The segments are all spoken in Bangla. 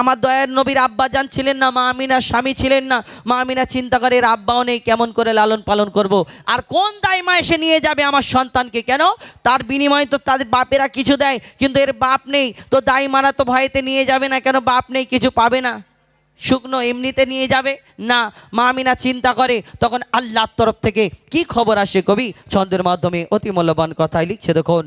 আমার দয়ার নবীর আব্বা যান ছিলেন না, মা স্বামী ছিলেন না। মা আমিনা চিন্তা করে, এর আব্বাও নেই, কেমন করে লালন পালন করব। আর কোন দায় মা এসে নিয়ে যাবে আমার সন্তানকে কেন? তার বিনিময়ে তো তাদের বাপেরা কিছু দেয়, কিন্তু এর বাপ নেই। তো দায় মারা তো ভয়েতে নিয়ে যাবে না কেন? বাপ নেই, কিছু পাবে না। শুকনো এমনিতে নিয়ে যাবে? না। মা আমিনা চিন্তা করে, তখন আল্লাহর তরফ থেকে কি খবর আসে কবি? ছন্দের মাধ্যমে অতি মূল্যবান কথাই লিখছে দেখুন।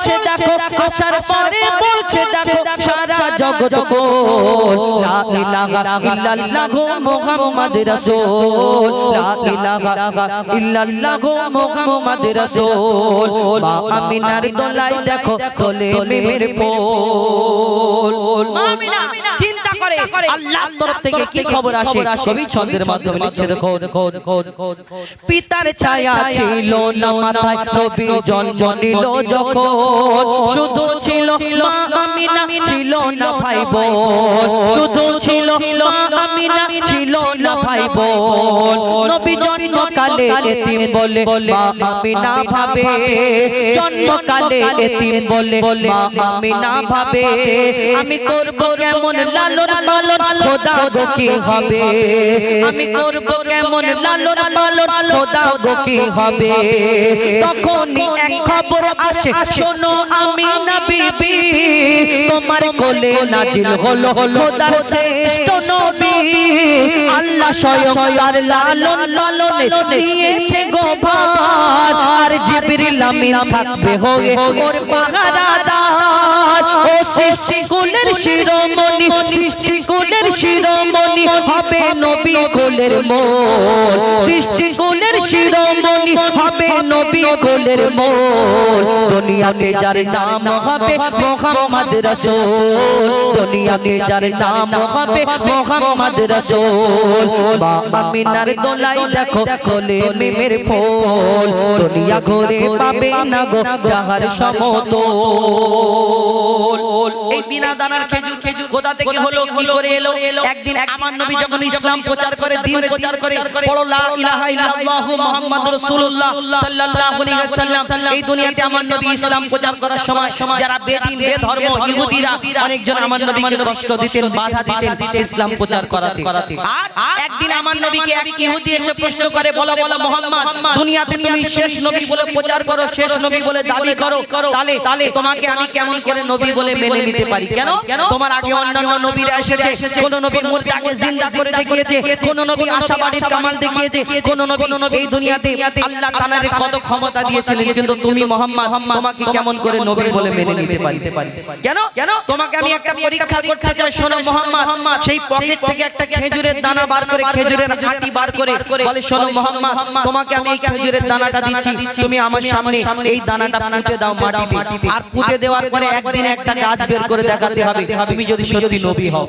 পড়ছে দেখো, আসার পরে বলছে দেখো, সারা জগৎ কোল লা ইলাহা ইল্লাল্লাহ মুহাম্মাদ রাসূল। লা ইলাহা ইল্লাল্লাহ রাসূল। আমিনার দেখো তোলে মেমের পোল আমিনা করে। আল্লাহর তরফ থেকে কি খবর আসে? কবি ছন্দের মাধ্যমে লিখছে দেখো পিতার ছায়া ছিল না মাথায় নবী জন্ম নিল যখন। শুধু ছিল মা আমিনা ছিল না ভাই বোন শুধু ছিল মা আমিনা ছিল না ভাই বোন নবী জন্মকালে এতিম বলে মা আমিনা ভাবে। জন্মকালে এতিম বলে মা আমিনা ভাবে। আমি করব কেমন লালন পালন খোদা গো কি হবে? আমি করব কেমন লালন পালন খোদা গো কি হবে? তখনই এক খবর আসে শোনো আমি না বিবি তোমার কোলে নাজিল হলো খোদার শ্রেষ্ঠ নবী। আল্লাহ স্বয়ং লালন পালনে নিয়েছে আর জিবরিল আমিন থাকবে হয়ে ওর পাহারাদার। ও সৃষ্টি কুলের শিরোমণি সৃষ্টি কুলের শিরোমণি হবে নবী কুলের মোর। সৃষ্টি কুলের শিরোমণি হবে নবী কুলের মোর। দুনিয়াতে যার নাম হবে মোহাম্মদ রসুল। দুনিয়াতে যার নাম হবে মোহাম্মদ রসুল। মা আমিনার দোলাই দেখো, কোলে মেমের ফুল। দুনিয়া ঘুরে পাবে না গো, যাহার সমতল। এই বিনা দানার খেজুর খেজুর কোথা থেকে হলো কি করে এলো? একদিন আমার নবী যখন ইসলাম প্রচার করে দিন প্রচার করে পড়ো লা ইলাহা ইল্লাল্লাহু মুহাম্মাদুর রাসূলুল্লাহ সাল্লাল্লাহু আলাইহি ওয়াসাল্লাম। এই দুনিয়াতে আমার নবী ইসলাম প্রচার করার সময় যারা বেদিন বেধর্ম ইহুদিরা অনেকজন আমার নবীকে কষ্ট দিতেন বাধা দিতেন ইসলাম প্রচার করাতে। আর একদিন আমার নবীকে এক ইহুদি এসে প্রশ্ন করে বলো বলো মোহাম্মদ দুনিয়াতে তুমি শেষ নবী বলে প্রচার করো শেষ নবী বলে দাবি করো তাহলে তাহলে তোমাকে আমি কেমন করে নবী বলে মেনে নিতে পারি। কেন? তোমার আগে অন্যান্য নবীরা এসেছে। কোন নবী মুর্দাকে জিন্দা করে দেখিয়েছে। কোন নবী আশাবাদীর কামাল দেখিয়েছে। কোন নবী এই দুনিয়াতে আল্লাহ তাআলার কত ক্ষমতা দিয়েছিলেন। কিন্তু তুমি মোহাম্মদ তোমাকে কেমন করে নবী বলে মেনে নিতে পারি? কেন? কেন? তোমাকে আমি একটা পরীক্ষা করতে চাই। শোনো মোহাম্মদ সেই পকেট থেকে একটা খেজুরের দানা বার করে খেজুরের আটি বার করে। বলে শোনো মোহাম্মদ তোমাকে আমি এই খেজুরের দানাটা দিচ্ছি তুমি আমার সামনে এই দানাটা পুঁতে দাও মাটিতে আর পুঁতে দেওয়ার পরে একদিন একটা গাছ বের করে দেখাতে হবে। তুমি যদি সত্যি নবী হও।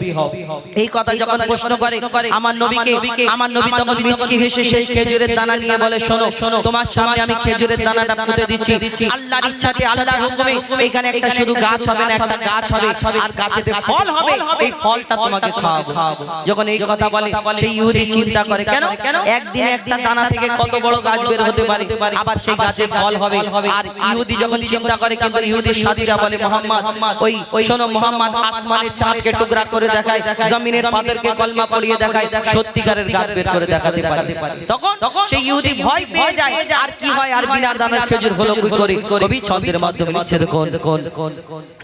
এই কথা যখন প্রশ্ন করে আমার নবীকে আমার নবী তখন মিচকি হেসে সেই খেজুরের দানা নিয়ে বলে শোনো শোনো তোমার সামনে আমি খেজুরের দানাটা পুঁতে দিচ্ছি। আল্লাহর ইচ্ছাতে আল্লাহর হুকুমে এখানে একটা শুধু গাছ হবে না একটা গাছ হবে। আর গাছেতে ফল হবে। এই ফলটা তোমাকে খাওয়াবো। যখন এই কথা বলে সেই ইহুদি চিন্তা করে কেন? কেন? একদিন একটা দানা থেকে কত বড় গাছ বের হতে পারে আবার সেই গাছে ফল হবে আর ইহুদি যখন চিন্তা করে কিন্তু ইহুদি সাদিরা বলে মোহাম্মদ ওই টুকরা করে দেখায়, জমিনের পাথরকে কলমা পড়িয়ে দেখায়, সত্যিকারের আর কি হয়, আর বিনা দানার খেজুর হলো ছন্দের মাধ্যমে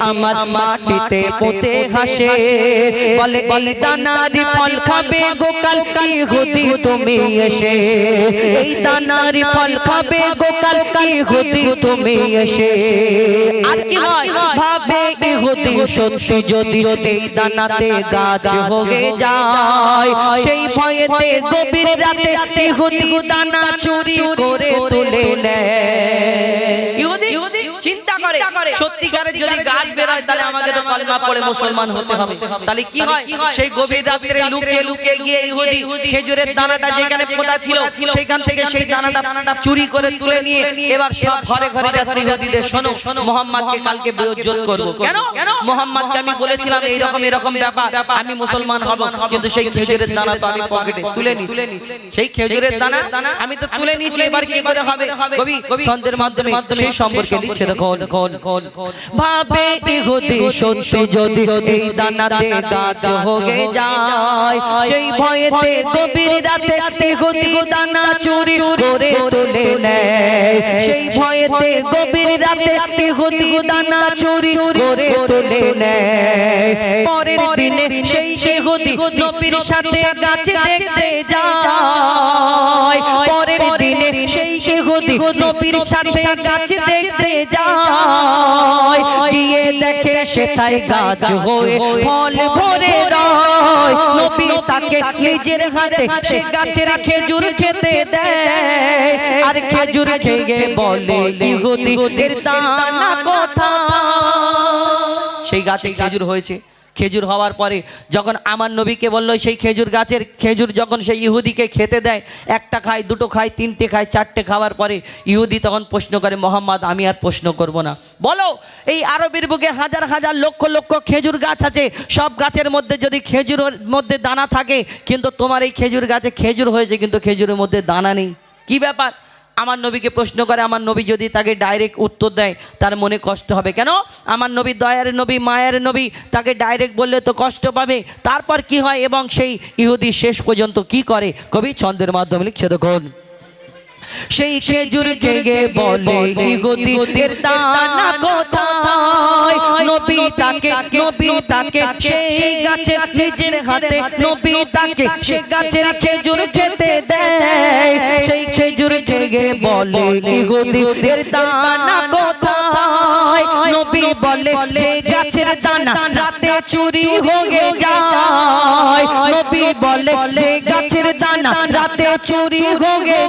আমার মাটিতে পুঁতে হাসে বলে এই দানারি ফল খাবে গোকাল ইহুদি তুমি এসে। এই দানারি ফল খাবে গোকাল ইহুদি তুমি এসে। আর কি হয়? ভাবে ইহুদি সত্যি যদি এই দানাতে গাছ হয়ে যায় সেই ভয়েতে গভীর রাতে ইহুদি দানা চুরি করে তুলে নেয়। ইহুদি চিন্তা করে সত্যিকারের যদি গাছ বেরোয় তাহলে আমাকে তো কলমা পড়ে মুসলমান হতে হবে। তাহলে কি হয়? সেই গভীর রাত্রে লুকিয়ে লুকিয়ে গিয়ে ইহুদি খেজুরের দানাটা যেখানে পোতা ছিল সেখান থেকে সেই দানাটা চুরি করে তুলে নিয়ে এবার সব ঘরে ঘরে যাচ্ছে ইহুদিদের। শোনো মোহাম্মদকে কালকে করব। কেন? মোহাম্মদকে আমি বলেছিলাম এই রকম এরকম ব্যাপার। আমি মুসলমান হব কিন্তু সেই খেজুরের দানা তো আমি পকেটে তুলে নিয়েছি। সেই খেজুরের দানা আমি তো তুলে নিয়েছি এবার কি করে হবে কবি ছন্দের মাধ্যমে সেই সম্পর্কে লিখছে দেখো ভাবে ইহুদি সত্যি যদি এই দানাতে গাছ হয়ে যায়, সেই ভয়েতে গভীর রাতে ইহুদি দানা চুরি করে তুলে নেয়। সেই ভয়েতে গভীর রাতে ইহুদি দানা চুরি করে তুলে নেয়। পরের দিনে সেই ইহুদি নবীর সাথে গাছে দেখতে যায়। পরের দিনে সেই ইহুদি নবীর সাথে গাছে দেখতে যায় সেটাই গাছ হয়ে ফল ভরে রয়। নবী তাকে নিজের হাতে সে গাছের খেজুর খেতে দেয়। আর খেজুর খেয়ে বলে ইহুদি এর দানা কথা সেই গাছে খেজুর হয়েছে। খেজুর হওয়ার পরে যখন আমার নবীকে বলল, সেই খেজুর গাছের খেজুর যখন সেই ইহুদিকে খেতে দেয়, একটা খায়, দুটো খায়, তিনটে খায়, চারটে খাওয়ার পরে ইহুদি তখন প্রশ্ন করে, মোহাম্মদ, আমি আর প্রশ্ন করব না। বলো, এই আরবের বুকে হাজার হাজার লক্ষ লক্ষ খেজুর গাছ আছে। সব গাছের মধ্যে যদি খেজুরের মধ্যে দানা থাকে, কিন্তু তোমার এই খেজুর গাছে খেজুর হয়েছে, কিন্তু খেজুরের মধ্যে দানা নেই। কি ব্যাপার? আমার নবীকে প্রশ্ন করে, আমার নবী যদি তাকে ডাইরেক্ট উত্তর দেয়, তার মনে কষ্ট হবে। কেন? আমার নবী দয়ার নবী, মায়ের নবী, তাকে ডাইরেক্ট বললে তো কষ্ট পাবে। তারপর কি হয়? এবং সেই ইহুদি শেষ পর্যন্ত কি করে? কবি ছন্দের মাধ্যমে লিখছে দেখুন। সেই খেজুর জেগে বলে এর দানা কোথায়? নবী তাকে নবী তাকে সেই গাছের নিজের হাতে নবী তাকে সে গাছের খেজুর খেতে দেয়। সেই খেজুর জেগে বলে এর দানা কোথায়? নবী বলে সেই গাছের দানা রাতে চুরি হয়ে যায়। নবী বলে সেই গাছের দানা রাতে চুরি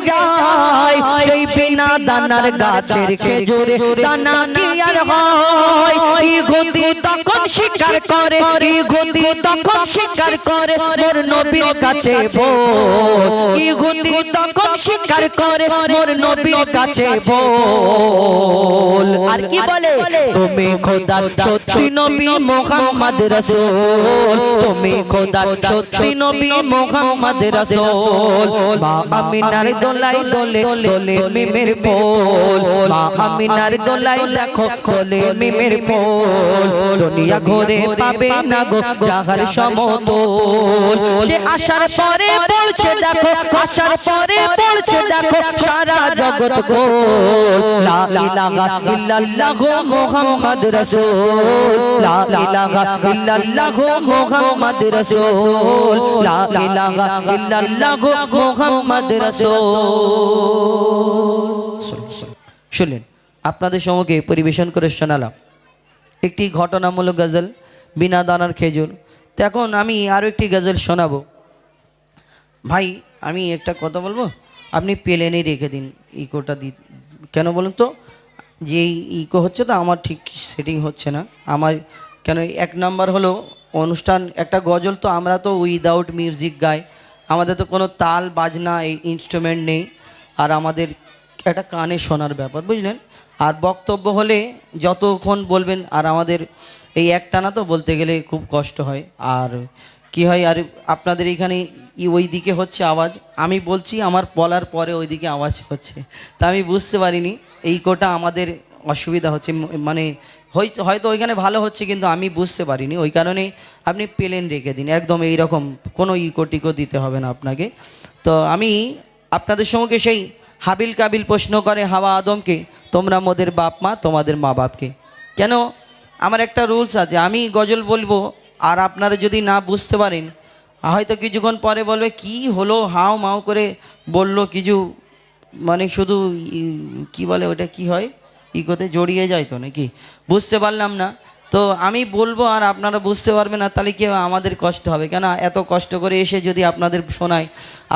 যায়। সেই বিনা দানার গাছের খেজুরে দানা কি আর হয়? ইহুদি তখন স্বীকার করে, ইহুদি তখন স্বীকার করে, মোর নবীর কাছে বল ইহুদি তখন করে, মোর নবীর কাছে আর কি বলে? তুমি খোদা সত্যি নবী মোহাম্মদ রাসূল। তুমি খোদা সত্যি নবী মোহাম্মদ মা আমিনার দোলাই দোলে দোলে মিমের পোল। মা আমিনার দোলাই দেখো দোলে মিমের পোল। দুনিয়া ঘুরে পাবে না গো যাহার সমতল। সে আসার পরে পড়ছে দেখো আসার পরে পড়ছে দেখো সারা জগৎ গোল। লা ইলাহা ইল্লাল্লাহ মুহাম্মদ রাসূল। লা ইলাহা ইল্লাল্লাহ মুহাম্মদ রাসূল। লা ইলাহা ইল্লাল্লাহ মুহাম্মদ শুনলেন আপনাদের সম্মুখে পরিবেশন করে শোনালাম। একটি ঘটনামূলক গজল, বিনা দানার খেজুর। তো এখন আমি আরও একটি গজল শোনাবো। ভাই, আমি একটা কথা বলব? আপনি প্লেনেই রেখে দিন ইকোটা দি কেন বলুন তো? যে ইকো হচ্ছে তো, আমার ঠিক সেটিং হচ্ছে না। আমার কেন, এক নাম্বার হলো অনুষ্ঠান, একটা গজল তো আমরা তো উইদাউট মিউজিক গাই। আমাদের তো কোনো তাল, বাজনা, এই ইনস্ট্রুমেন্ট নেই। আর আমাদের একটা কানে শোনার ব্যাপার, বুঝলেন? আর বক্তব্য হলে যতক্ষণ বলবেন, আর আমাদের এই একটানা তো বলতে গেলে খুব কষ্ট হয়। আর কি হয়, আর আপনাদের এখানে ওই দিকে হচ্ছে আওয়াজ। আমি বলছি, আমার বলার পরে ওইদিকে আওয়াজ হচ্ছে। তা আমি বুঝতে পারিনি, এই কোটা আমাদের অসুবিধা হচ্ছে। মানে হয়তো হয়তো ওইখানে ভালো হচ্ছে কিন্তু আমি বুঝতে পারিনি। ওই কারণে আপনি প্লেন রেখে দিন। একদম এইরকম কোনো ইকো টিকো দিতে হবে না আপনাকে। তো আমি আপনাদের সঙ্গে সেই হাবিল কাবিল প্রশ্ন করে হাওয়া আদমকে, তোমরা মোদের বাপ মা, তোমাদের মা বাপকে। কেন? আমার একটা রুলস আছে, আমি গজল বলব আর আপনারা যদি না বুঝতে পারেন, হয়তো কিছুক্ষণ পরে বলবে, কি হলো? হাও মাও করে বলল কিছু মানে শুধু কি বলে ওটা কি হয়? ইকোতে জড়িয়ে যায় তো নাকি? বুঝতে পারলাম না। তো আমি বলব আর আপনারা বুঝতে পারবেন না, তাহলে কি আমাদের কষ্ট হবে? কেন এত কষ্ট করে এসে যদি আপনাদের শোনায়,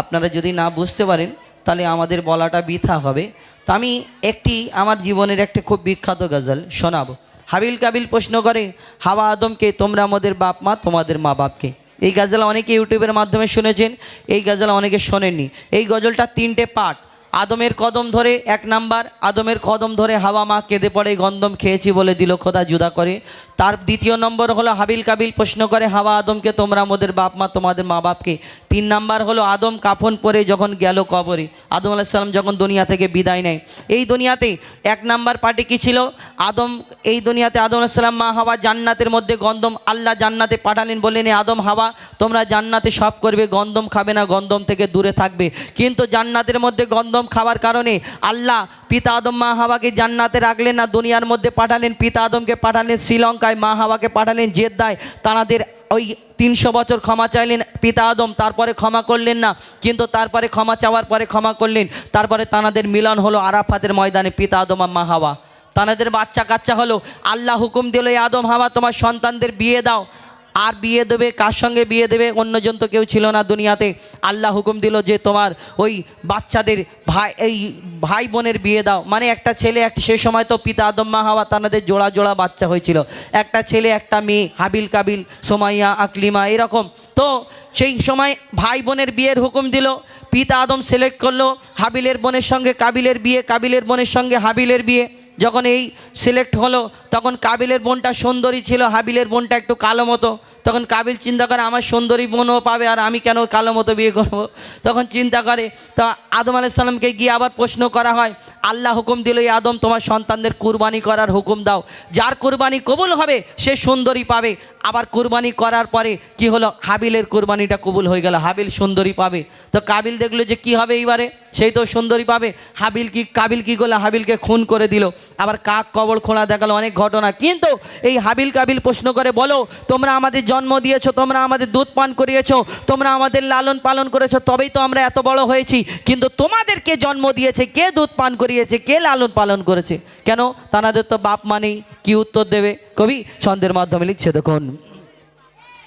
আপনারা যদি না বুঝতে পারেন, তাহলে আমাদের বলাটা বৃথা হবে। তো আমি একটি আমার জীবনের একটা খুব বিখ্যাত গজল শোনাবো। হাবিল কাবিল প্রশ্ন করে, হাওয়া আদমকে, তোমরা আমাদের বাপ মা, তোমাদের মা বাপকে। এই গজল অনেকে ইউটিউবের মাধ্যমে শুনেছেন, এই গজল অনেকে শোনেননি। এই গজলটা তিনটে পার্ট। আদমের কদম ধরে এক নাম্বার, আদমের কদম ধরে হাওয়া মা কেঁদে পড়ে, গন্ধম খেয়েছি বলে দিল খোদা জুদা করে। তার দ্বিতীয় নম্বর হলো হাবিল কাবিল, প্রশ্ন করে, হাওয়া আদমকে তোমরা আমাদের বাপ মা, তোমাদের মা বাপকে? তিন নাম্বার হলো আদম কাফন পরে যখন গেল কবরে, আদম আলাইসাল্লাম যখন দুনিয়া থেকে বিদায় নেয়। এই দুনিয়াতে এক নাম্বার পার্টি কী ছিল? আদম, এই দুনিয়াতে আদম আলাইসাল্লাম মা হাওয়া জান্নাতের মধ্যে গন্ধম আল্লাহ জান্নাতে পাঠালেন বললেন, "এ আদম, হাওয়া, তোমরা জান্নাতে সব করবে, গন্ধম খাবে না, গন্ধম থেকে দূরে থাকবে। কিন্তু জান্নাতের মধ্যে গন্ধম খাওয়ার কারণে আল্লাহ পিতা আদম, মা হাওয়াকে জান্নাতে রাখলেন না, দুনিয়ার মধ্যে পাঠালেন, পিতা আদমকে পাঠালেন, শ্রীলঙ্কায় মা হাওয়াকে পাঠালেন, জেদ্দায় তানাদের ওই তিনশো বছর ক্ষমা চাইলেন পিতা আদম, তারপরে ক্ষমা করলেন না, কিন্তু তারপরে ক্ষমা চাওয়ার পরে ক্ষমা করলেন, তারপরে তানাদের মিলন হলো আরাফাতের ময়দানে পিতা আদম আর মা হাওয়া। তানাদের বাচ্চা কাচ্চা হলো, আল্লাহ হুকুম দিল "এই আদম হাওয়া, তোমার সন্তানদের বিয়ে দাও। আর বিয়ে দেবে, কার সঙ্গে বিয়ে দেবে? অন্যজন তো কেউ ছিল না দুনিয়াতে। আল্লাহ হুকুম দিল যে, তোমার ওই বাচ্চাদের ভাই, এই ভাই বোনের বিয়ে দাও। মানে একটা ছেলে, একটা সে সময় তো পিতা আদম মা হাওয়া তানাদের জোড়া জোড়া বাচ্চা হয়েছিল। একটা ছেলে, একটা মেয়ে, হাবিল কাবিল, সোমাইয়া, আকলিমা, এরকম। তো সেই সময় ভাই বোনের বিয়ের হুকুম দিল, পিতা আদম সিলেক্ট করল, হাবিলের বোনের সঙ্গে কাবিলের বিয়ে, কাবিলের বোনের সঙ্গে হাবিলের বিয়ে। যখন এই সিলেক্ট হলো তখন কাবিলের বোনটা সুন্দরী ছিল হাবিলের বোনটা একটু কালো মতো। তখন কাবিল চিন্তা করে, আমার সুন্দরী বোনও পাবে আর আমি কেন কালো মতো বিয়ে করব? তখন চিন্তা করে, তা আদম আলাইসাল্লামকে গিয়ে আবার প্রশ্ন করা হয়, আল্লাহ হুকুম দিল, এই আদম, তোমার সন্তানদের কুরবানি করার হুকুম দাও। যার কুরবানি কবুল হবে, সে সুন্দরী পাবে। আবার কুরবানি করার পরে কি হলো? হাবিলের কুরবানিটা কবুল হয়ে গেল, হাবিল সুন্দরী পাবে। তো কাবিল দেখল যে কি হবে এইবারে? সেই তো সুন্দরী পাবে। হাবিল কি, কাবিল কি করল? হাবিলকে খুন করে দিল। আবার কাক কবর খোলা দেখাল, অনেক ঘটনা। কিন্তু এই হাবিল কাবিল প্রশ্ন করে, বলো, তোমরা আমাদের জন্ম দিয়েছ, তোমরা আমাদের দুধ পান করিয়েছো, তোমরা আমাদের লালন পালন করেছ, তবেই তো আমরা এত বড় হয়েছি। কিন্তু তোমাদেরকে জন্ম দিয়েছে, কে দুধ পান করিয়েছে, কে লালন পালন করেছে? কেন? তানাদের তো বাপ মানেই কি উত্তর দেবে? কবি ছন্দের মাধ্যমে লিখছে দেখুন।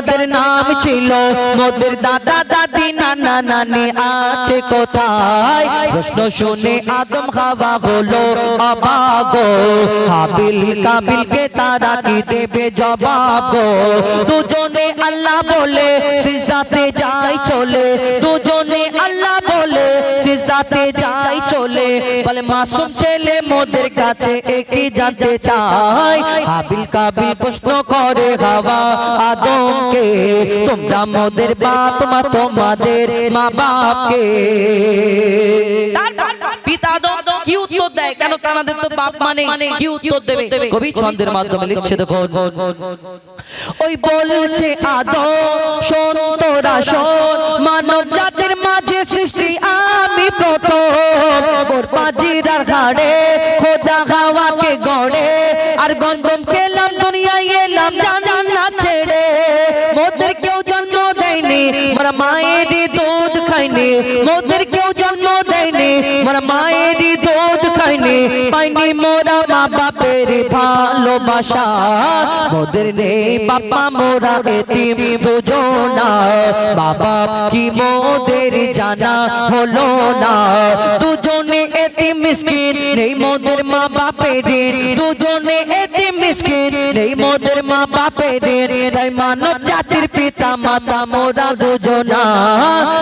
তাদের নাম ছিল, মোদের দাদা, দাদি, নানা, নানি আছে কোথায়? প্রশ্ন শুনে আদম হাওয়া হলো অবাগো হাবিল কাবিলকে তারা কি দেবে জবাব দুজনে আল্লাহ বলে, সিজাতে যাই চলে। দুজন সিজাতে যাই চলে বলে মাসুম ছেলে মোদের কাছে একই জানতে চাই। হাবিল কাবিল প্রশ্ন করে হাওয়া আদমকে তোমরা মোদের বাপ মা তোমাদের মা বাপকে। তারপর পিতা আদম কি উত্তর দেয়? কেন তানাদের তো বাপ মানে কি উত্তর দেবে? কবি ছন্দের মাধ্যমে লিখছে দেখো। ওই বলছে আদম শোন তোরা শোন মানব জাতির মাঝে সৃষ্টি প্রথম ওর পাজিরার ঘাড়ে, খোদা হাওয়াকে গড়ে, আর গন্ধম খেলাম, দুনিয়ায় এলাম জান্নাত ছেড়ে। মোদের কেউ জন্ম দেয়নি, মোরা মায়েরই দুধ খাইনি বাপের ভালো ভালোবাসা। মোদের নেই বাবা মোরা এতিম দুজনা বাবা কি মোদের জানা হলো না। দুজনে এতিম মিসকিন, নেই মোদের মা বাপের দুজনে এতিম মিসকিন, নেই মোদের মা বাপের তাই মানব জাতির পিতা, মাতা, মোরা দুজনা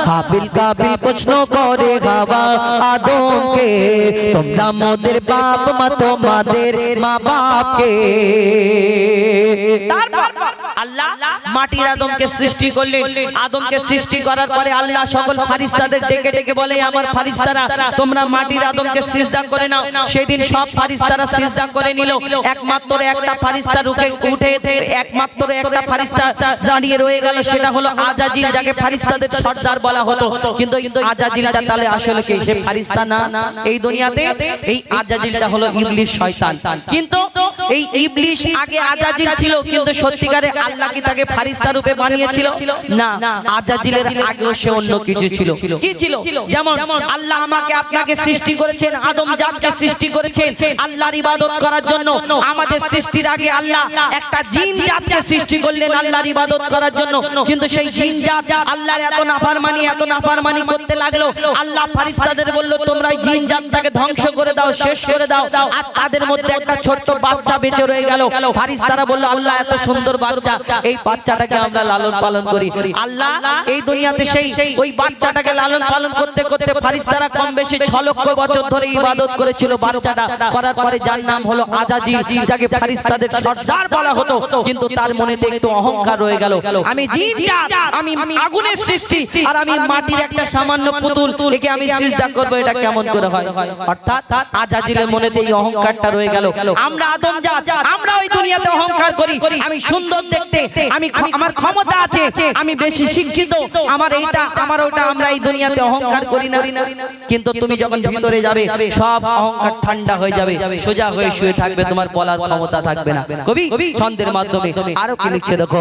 হাবিল কাবিল প্রশ্ন করে গাওয়া আদমকে, তোমরা মোদের বাপ, মা, তোমাদের মা বাপকে তারপর। আল্লাহ মাটির আদমকে সৃষ্টি করলেন। আদমকে সৃষ্টি করার পরে আল্লাহ সকল ফারিস্তাদের ডেকে ডেকে বলে আমার ফারিস্তারা তোমরা মাটির আদমকে সিজদা করে নাও। সেদিন সব ফারিস্তারা সিজদা করে নিল। একমাত্র একটা ফারিস্তা রুখে উঠে একমাত্র একটা ফারিস্তা দাঁড়িয়ে রয়ে গেল সেটা হলো আজাজিল যাকে ফারিস্তাদের সর্দার বলা হতো। কিন্তু কিন্তু আজাজিলটা তাহলে আসলে কি? সে ফারিস্তা না। এই দুনিয়াতে এই আজাজিলটা হলো ইবলিশ শয়তান কিন্তু এই ইবলিশ আগে আজাজিল ছিল কিন্তু সত্যিকারে আল্লাহ কি তাকে ফারিস্তা রূপে বানিয়েছিল? না। আজাজিলের আগেও সে অন্য কিছু ছিল। কি ছিল? যেমন আল্লাহ আমাকে আপনাকে সৃষ্টি করেছেন আদম জাতকে সৃষ্টি করেছেন আল্লাহর ইবাদত করার জন্য আমাদের সৃষ্টির আগে আল্লাহ একটা জিন জাতকে সৃষ্টি করলেন আল্লাহর ইবাদত করার জন্য। কিন্তু সেই জিন জাত আল্লাহর এত নাফরমানি এত নাফরমানি করতে লাগল। আল্লাহ ফারিস্তাদের বলল তোমরা জিন জাতটাকে ধ্বংস করে দাও শেষ করে দাও। আর তাদের মধ্যে একটা ছোট্ট বাচ্চা বেঁচে রয়ে গেল। ফারিস্তারা বলল আল্লাহ এত সুন্দর বাচ্চা এই বাচ্চাটাকে আমরা লালন পালন করি। আল্লাহ, এই দুনিয়াতে সেই ওই বাচ্চাটাকে লালন পালন করতে করতে ফারিস্তারা কম বেশি ছ লক্ষ বছর ধরে ইবাদত করেছিল। বাচ্চাটা করার পরে যার নাম হলো আজাজিল, যাকে ফারিস্তাদের সর্দার বলা হতো, কিন্তু তার মনেতে একটু অহংকার রয়ে গেল। আমি জিন আমি আগুনের সৃষ্টি, আর আমি মাটির একটা সামান্য পুতুল, একে আমি সিজদা করব, এটা কেমন করে হয়? অর্থাৎ আজাজিলের মনেতে এই অহংকারটা রয়ে গেল। আমরা আদম জাত, আমরা ওই দুনিয়াতে অহংকার করি। আমি সুন্দর দেখতে আমি আমার ক্ষমতা আছে আমি বেশি শিক্ষিত আমার এইটা আমার ওটা আমরা এই দুনিয়াতে অহংকার করি না। কিন্তু তুমি যখন ভিতরে যাবে সব অহংকার ঠান্ডা হয়ে যাবে সোজা হয়ে শুয়ে থাকবে তোমার বলার ক্ষমতা থাকবে না। কবি ছন্দের মাধ্যমে আরও কি লিখছে দেখো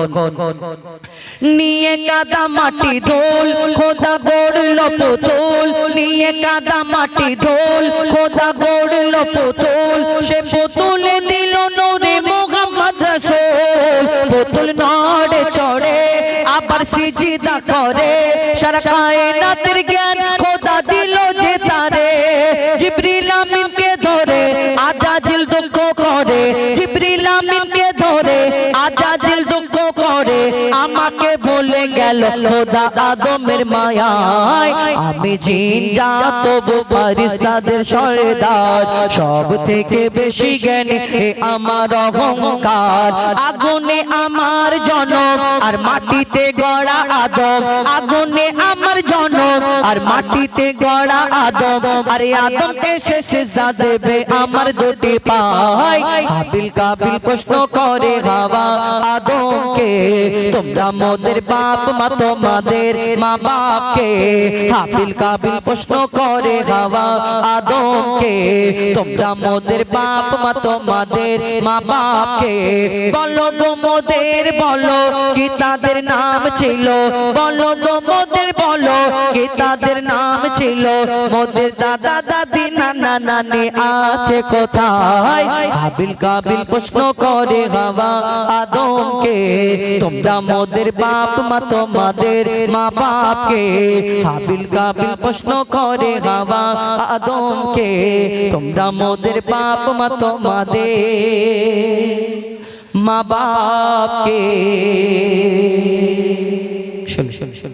নিয়ে কাদা মাটি ধোল খোদা গড়ল পুতুল। নিয়ে কাদা মাটি ধোল খোদা গড়ল পুতুল। সে পুতুলে দিল নূরে পুতুল নড়ে চড়ে আবার সিজিদা করে গেল খোদা আদমের মায়ায়। আমি জিন যা তবু ফারিস্তাদের সব থেকে বেশি জ্ঞানী আমার অহংকার। আগুনে আমার জনম, আর মাটিতে গড়া আদম। আগুনে আমার জনম আর মাটিতে গড়া আদম আরে আদম এসে সেজদা দেবে আমার দুটি পায়। হাবিল কাবিল প্রশ্ন করে হাওয়া আদমকে, তোমরা মোদের বাপ মা তোমাদের মা বাপকে হাবিল কাবিল প্রশ্ন করে হাওয়া আদমকে, তোমরা মোদের বাপ মা তোমাদের মা বাপকে বলো গো মোদের বলো, কি তাদের নাম ছিল? বলো গো মোদের বলো, কি তাদের নাম ছিল মোদের দাদা দাদি, নানা নানি আছে কোথায়? হাবিল কাবিল প্রশ্ন করে হাওয়া আদমকে, তোমরা মোদের বাপ মা, তোমাদের মা বাপকে? হাবিল কাবিল প্রশ্ন করে হাওয়া আদমকে, তোমরা মোদের বাপ মা, তোমাদের মা বাপকে? শুন শুন শুন।